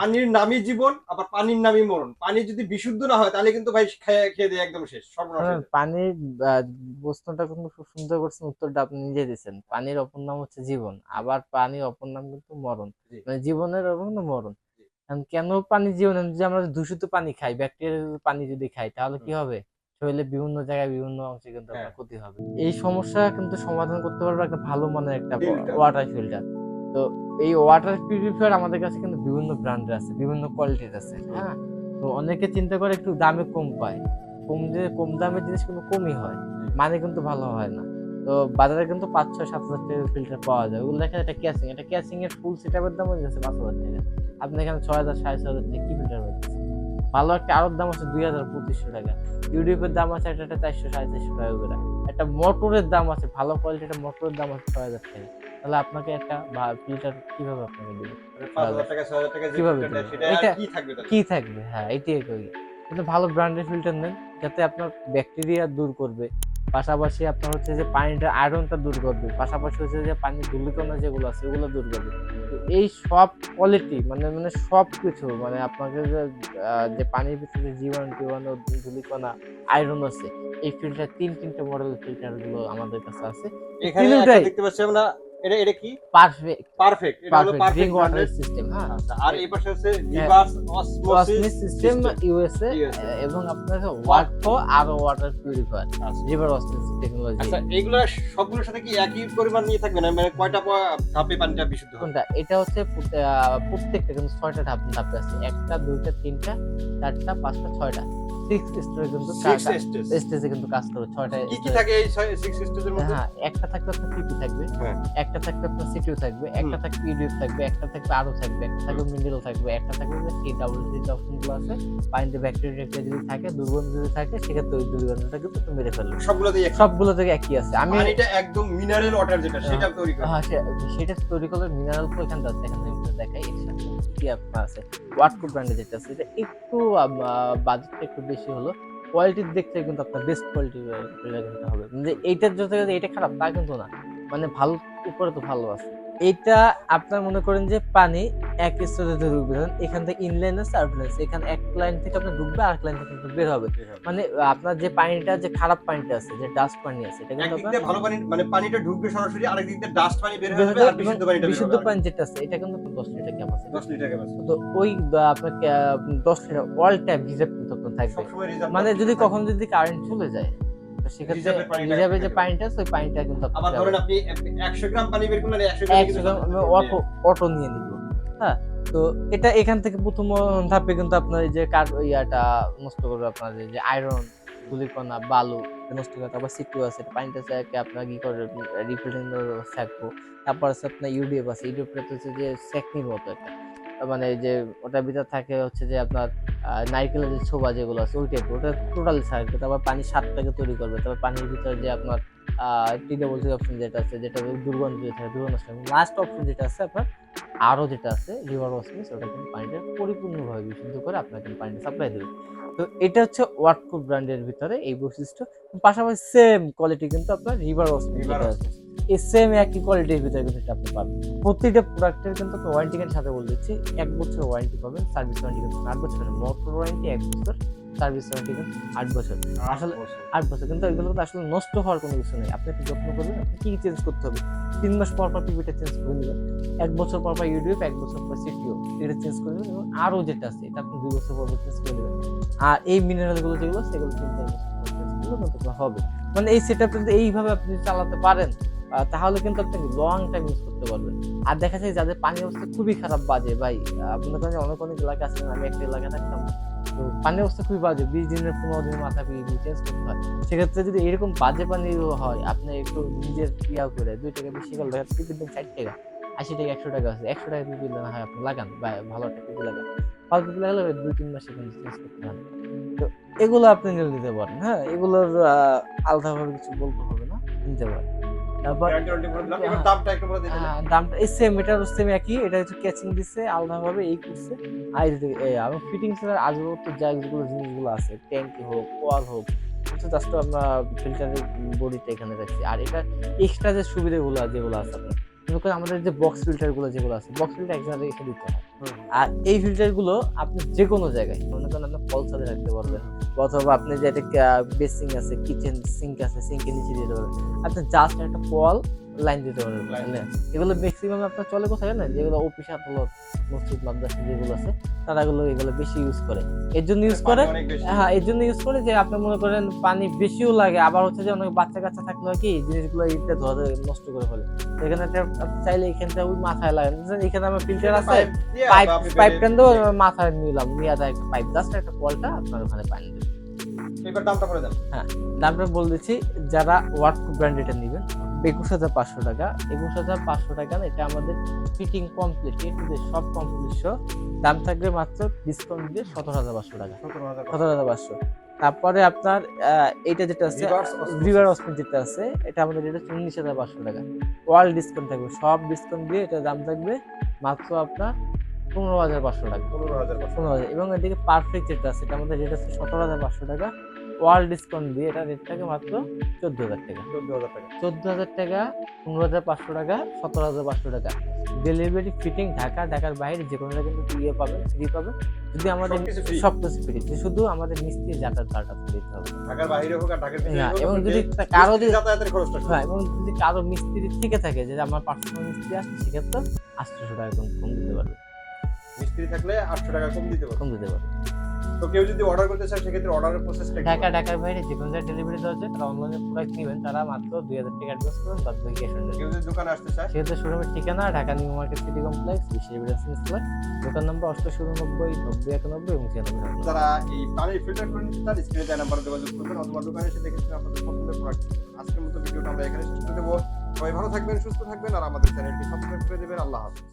পানির নামই জীবন আবার পানির নামই মরণ। পানি যদি বিশুদ্ধ না হয় তাহলে কিন্তু ভাই খেয়ে খেয়ে দিয়ে একদম শেষ সর্বনাশ হয়ে। পানির প্রশ্নটা কিন্তু খুব সুন্দর করছেন উত্তরটা আপনি নিজে দিচ্ছেন পানির অপর নাম হচ্ছে জীবন আবার পানির অপর নাম কিন্তু মরণ। মানে জীবনের অপর নাম মরণ। কেন পানি জীবন? যদি আমরা দূষিত পানি খাই ব্যাকটেরিয়া পানি যদি খাই তাহলে কি হবে? শরীরে বিভিন্ন জায়গায় বিভিন্ন অংশে কিন্তু হ্যাঁ। ক্ষতি হবে। এই সমস্যা কিন্তু সমাধান করতে পারবে একটা ভালো মানের একটা ওয়াটার ফিল্টার তো এই ওয়াটার পিউরিফায়ার আমাদের কাছে কিন্তু বিভিন্ন ব্র্যান্ডের আছে বিভিন্ন কোয়ালিটির আছে হ্যাঁ? তো অনেকে চিন্তা করে একটু দামে কম পায়। কম যে কম দামের জিনিস কিন্তু কমই হয় মানে কিন্তু ভালো হয় না। তো বাজারে কিন্তু পাঁচ ছয় সাত হাজার টাকার ফিল্টার পাওয়া যায়। ওগুলো দেখেন এটা ক্যাসিং এটা ক্যাসিং এর ফুল সেটআপের দাম হয়ে যাচ্ছে পাঁচ হাজার টাকা। আপনি এখানে ছয় হাজার সাড়ে ছয় হাজার টাকা কি ফিল্টার পাচ্ছেন ভালো একটা আরোর দাম আছে দুই হাজার পঁচিশশো টাকা। ইউটিউবের দাম আছে একটা চারশো সাড়ে চারশো টাকা করে। একটা মোটরের দাম আছে ভালো কোয়ালিটির মোটরের দাম আছে ছয় হাজার টাকা। তাহলে আপনাকে একটা ফিল্টার কীভাবে আপনাকে দেবে? মানে কীভাবে কি থাকবে কি থাকবে? হ্যাঁ এটাই করি কিন্তু ভালো ব্র্যান্ডের ফিল্টার নেন যাতে আপনার ব্যাকটেরিয়া দূর করবে। পাশাপাশি আপনার হচ্ছে যে পানিটা আয়রনটা দূর করবে। পাশাপাশি হচ্ছে যে পানির ধুলিকণা যেগুলো আছে ওগুলো দূর করবে। এই সব কোয়ালিটি মানে মানে সব কিছু মানে আপনাকে যে যে পানির ভিতরে জীবাণু টিবাণু ধুলিকণা আয়রন আছে এই ফিল্টার তিন তিনটে মডেলের ফিল্টারগুলো আমাদের কাছে আছে। এখানে দেখতে পাচ্ছি আমরা এটা এটা কি? পারফেক্ট পারফেক্ট এটা হলো পারফেক্ট ওয়াটার সিস্টেম হ্যাঁ। আচ্ছা আর এই পাশে হচ্ছে রিভার্স অসমোসিস সিস্টেম ইউএসএ এবং আপনার ওয়াটকো আর ওয়াটার পিউরিফায়ার আচ্ছা। রিভার অসমিস টেকনোলজি আচ্ছা এইগুলো সবগুলোর সাথে কি একই পরিমাণ নিয়ে থাকবে? না মানে কয়টা ধাপে পানিটা বিশুদ্ধ হবে? কোনটা? এটা হচ্ছে প্রত্যেকটা কিন্তু ছয়টা ধাপ ধাপে আছে। একটা দুইটা তিনটা চারটা পাঁচটা ছয়টা। সিক্স স্টোরে কিন্তু স্টেজে কিন্তু কাজ করে ছয়টা কি কি থাকে এই সিক্স স্টেজের মধ্যে? হ্যাঁ একটা থাকবে আপনার পিপি থাকবে হ্যাঁ। একটা থাকবে আপনার সিটিও থাকবে একটা থাকবে ইডিএফ থাকবে একটা থাকবে আরও থাকবে একটা থাকবে মিডল থাকবে একটা থাকবে যে ডাবল টি অপশন আছে পানিতে ব্যাকটেরিয়া যদি থাকে দুর্গন্ধ যদি থাকে সেক্ষেত্রে ওই দুর্গন্ধটা কিন্তু আপনি মেরে ফেলবে সবগুলোতেই সবগুলো থেকে একই আছে। আমি পানিটা একদম মিনারেল ওয়াটার যেটা সেটা তৈরি করে। হ্যাঁ সেটা তৈরি করলে মিনারেল তো এখানে আছে দেখাই এর কি আপনার আছে? ওয়াটকো ব্র্যান্ডের যেটা আছে এটা একটু বাজেটটা একটু বেশি হলো। কোয়ালিটির দিক থেকে কিন্তু আপনার বেস্ট কোয়ালিটির কিনতে হবে। যে এইটার জন্য এটা খারাপ, তা কিন্তু না। মানে ভালো উপরে তো ভালো আছে। এইটা আপনার মনে করেন যে পানি এক স্তরে ঢুকবে। এখান থেকে ইনলাইন আছে আউটলাইন আছে এখানে এক লাইন থেকে আপনার ঢুকবে আর এক লাইন থেকে বের হবে। মানে আপনার যে পানিটা যে খারাপ পানিটা আছে যে ডাস্ট পানি আছে এটা কিন্তু ভালো পানি মানে পানিটা ঢুকবে সরাসরি আরেক দিক দিয়ে ডাস্ট পানি বের হবে আর বিশুদ্ধ পানিটা বিশুদ্ধ পানি যেটা আছে এটা কিন্তু আপনার দশ লিটার ক্যাপাসিটি 10 লিটার ক্যাপাসিটি তো ওই আপনার ক্যা- দশ লিটার অল টাইম রিজার্ভ কিন্তু থাকবে। মানে যদি কখন যদি কারেন্ট চলে যায় তো সেক্ষেত্রে রিজার্ভে যে পানিটা আছে পানিটা কিন্তু আবার ধরেন আপনি 100 গ্রাম পানি বের করলেন 100 গ্রাম একশো গ্রাম আমি অটো অটো নিয়ে নিব হ্যাঁ? তো এটা এখান থেকে প্রথম ধাপে কিন্তু আপনার এই যে কার ইয়াটা নষ্ট করবে আপনার যে আয়রন ধুলিকণা বালু নষ্ট করে তারপর সিটু আছে পানিটা চাকে আপনার কি করে রিফিলিং থাকব। তারপর আছে আপনার ইউডিএফ আছে ইউডিএফটা হচ্ছে যে সেকনির মতো একটা। মানে যে ওটার ভিতর থাকে হচ্ছে যে আপনার নারকেলের যে ছোবা যেগুলো আছে ওই টাইপের ওটা টোটালি থাকবে তারপর পানি স্বাদটাকে তৈরি করবে। তারপর পানির ভিতরে যে আপনার টি ডাবল অপশন যেটা আছে যেটা দুর্গন্ধ থাকে দুর্গন্ধ লাস্ট অপশন যেটা আছে আপনার আরও যেটা আছে রিভার ওয়াসমিস ওটা কিন্তু পানিটা পরিপূর্ণভাবে বিশুদ্ধ করে আপনাকে কিন্তু পানিটা সাপ্লাই দেবে। তো এটা হচ্ছে ওয়াটকো ব্র্যান্ডের ভিতরে এই বৈশিষ্ট্য। পাশাপাশি সেম কোয়ালিটি কিন্তু আপনার রিভার যেটা আছে। সেম একই কোয়ালিটির ভিতরে কিন্তু আপনি পাবেন। প্রতিটা প্রোডাক্টের কিন্তু ওয়ারেন্টি কার্ডের সাথে বলে দিচ্ছি, এক বছর ওয়ারেন্টি পাবেন সার্ভিস ওয়ারেন্টি কিন্তু আট বছর মোটর ওয়ারেন্টি এক বছর সার্ভিস ওয়ারেন্টি কিন্তু আট বছর। আসলে আট বছর, কিন্তু এগুলো কিন্তু আসলে নষ্ট হওয়ার কোনো কিছু নেই। আপনি একটু যত্ন করবেন আপনি কি চেঞ্জ করতে হবে? তিন মাস পর পর টিভিটা চেঞ্জ করে নেবেন, এক বছর পর পর ইউটিউব এক বছর পর সিটিও এটা চেঞ্জ করে নেবেন এবং আরও যেটা আছে, এটা আপনি দুই বছর পর চেঞ্জ করে নেবেন। আর এই মিনারেলগুলো যেগুলো সেগুলো কিন্তু হবে। মানে এই সেট যদি এইভাবে আপনি চালাতে পারেন তাহলে কিন্তু আপনি লং টাইম ইউজ করতে পারবেন। আর দেখা যায় যাদের পানি অবস্থা খুবই খারাপ, বাজে, ভাই আপনার কাছে অনেক অনেক এলাকা আছে, আমি একটা এলাকা থাকতাম, তো পানির অবস্থা খুবই বাজে, বিশ দিনের পনেরো দিনের মাথা পিয়ে চেঞ্জ করতে হয়। সেক্ষেত্রে যদি এরকম বাজে পানি হয়, আপনি একটু নিজের ইয়া করে দুই টাকা বেশি করে দেখা দাম ষাট টাকা, আশি টাকা, একশো টাকা আছে, একশো টাকা পিপি না হয় আপনি লাগান, বা ভালো একটা পিপি লাগান। ভালো পিপি লাগালে দুই, তিন মাসে কিন্তু চেঞ্জ করতে হয় তো এগুলো আপনি নিতে পারেন হ্যাঁ এগুলোর আলাদাভাবে কিছু বলতে হবে না, নিতে পারেন। দামটা এই সেম এটা সেম একই। এটা হচ্ছে ক্যাচিং দিচ্ছে আলাদাভাবে এই করছে। আর আমি ফিটিংস এর আজগত যা যেগুলো জিনিসগুলো আছে ট্যাঙ্ক হোক ওয়াল হোক হচ্ছে জাস্ট আমরা ফিল্টারের বডিটা এখানে রাখছি। আর এটা এক্সট্রা যে সুবিধাগুলো যেগুলো আছে আপনার। মনে করেন আমাদের যে বক্স ফিল্টারগুলো যেগুলো আছে বক্স ফিল্টার এক জায়গায় রেখে দিতে হয়। আর এই ফিল্টারগুলো আপনি যে কোনো জায়গায় মনে করেন আপনি ফল ছাদে রাখতে পারবেন অথবা আপনি যে একটা বেসিং আছে কিচেন সিঙ্ক আছে সিঙ্কের নিচে দিতে পারবেন। আপনি জাস্ট একটা কল লাইন দিতে পারবেন এগুলো ম্যাক্সিমাম আপনার চলে কোথায় জানেন? যেগুলো অফিস আদালত মসজিদ মাদ্রাসা যেগুলো আছে তারা এগুলো এগুলো বেশি ইউজ করে। এর জন্য ইউজ করে অনেক বেশি হ্যাঁ এর জন্য ইউজ করে যে আপনি মনে করেন পানি বেশিও লাগে আবার হচ্ছে যে অনেক বাচ্চা কাচ্চা থাকলে হয় কি জিনিসগুলো এইটা ধরে নষ্ট করে ফেলে। এখানে চাইলে এখানটা ওই মাথায় লাগান। বুঝলেন? এখানে আমার ফিল্টার আছে পাইপ দিয়ে পাইপ আপনি পাইপ বেরিয়ে- টান দেবো মাথায় নিলাম নিয়ে একটা পাইপ জাস্ট একটা কলটা আপনার ওখানে পানি দেবে এবার দামটা করে দেন। হ্যাঁ দামটা বলে দিচ্ছি যারা ওয়ার্ক ব্র্যান্ড এটা নেবেন একুশ হাজার পাঁচশো টাকা। একুশ হাজার পাঁচশো টাকা এটা আমাদের ফিটিং কমপ্লিট এ সব কমপ্লিট দাম থাকবে মাত্র ডিসকাউন্ট দিয়ে সতেরো হাজার পাঁচশো টাকা। সতেরো হাজার পাঁচশো। তারপরে আপনার এটা যেটা আছে। রিভার অসমেন যেটা আছে এটা আমাদের এটা উনিশ হাজার পাঁচশো টাকা। ওয়াল ডিসকাউন্ট থাকবে সব ডিসকাউন্ট দিয়ে এটা দাম থাকবে মাত্র আপনার পনেরো হাজার পাঁচশো টাকা। পনেরো হাজার পাঁচশো। পনেরো হাজার। এবং এদিকে পারফেক্ট যেটা আছে এটা আমাদের রেট আছে সতেরো হাজার পাঁচশো টাকা। ওয়াল ডিসকাউন্ট দিয়ে এটা রেট থাকে মাত্র চোদ্দ হাজার টাকা। চোদ্দ হাজার টাকা। চোদ্দ হাজার টাকা পনেরো হাজার পাঁচশো টাকা সতেরো হাজার পাঁচশো টাকা। ডেলিভারি ফিটিং ঢাকা ঢাকার বাইরে যে কোনো কিন্তু ইয়ে পাবেন ফ্রি পাবেন। যদি আমাদের। সব কিছু ফ্রি শুধু আমাদের মিস্ত্রি যাতায়াত কার্ডটা দিতে হবে। ঢাকার বাইরে হোক আর ঢাকার ভিতরে হ্যাঁ, এবং যদি কারও মিস্ত্রি যদি- যাতায়াতের খরচটা হ্যাঁ এবং যদি কারও মিস্ত্রি থেকে থাকে যে আমার পার্সোনাল মিস্ত্রি আছে সেক্ষেত্রে আটশোশো টাকা কম কম দিতে পারবে। মিস্ত্রি থাকলে আটশো টাকা কম দিতে পারবে। কম দিতে পারবে। তো কেউ যদি অর্ডার করতে চায় সেক্ষেত্রে অর্ডারের প্রসেসটা ঢাকা ঢাকার বাইরে যে কোনো ডেলিভারি দেওয়া হচ্ছে তারা অনলাইনে প্রোডাক্ট নেবেন। তারা মাত্র দুই হাজার টাকা অ্যাডভান্স করবেন বাদ বাকি ক্যাশ অন কেউ যদি দোকানে আসতে চায়? সেক্ষেত্রে শোরুমের ঠিকানা Dhaka New Market City Complex বিশেষ এভিডেন্স ক্লাব দোকান নম্বর অষ্টশো নব্বই নব্বই একানব্বই এবং ছিয়ানব্বই নম্বর। যারা এই পানির ফিল্টার করে নিতে চান স্ক্রিনে দেওয়া নাম্বারে যোগাযোগ করবেন অথবা দোকানে এসে দেখে শুনে আপনাদের পছন্দের প্রোডাক্ট আজকের মতো ভিডিওটা আমরা এখানে শেষ করে দেবো। সবাই ভালো থাকবেন সুস্থ থাকবেন আর আমাদের চ্যানেলটি সাবস্ক্রাইব করে দেবেন। আল্লাহ হাফিজ।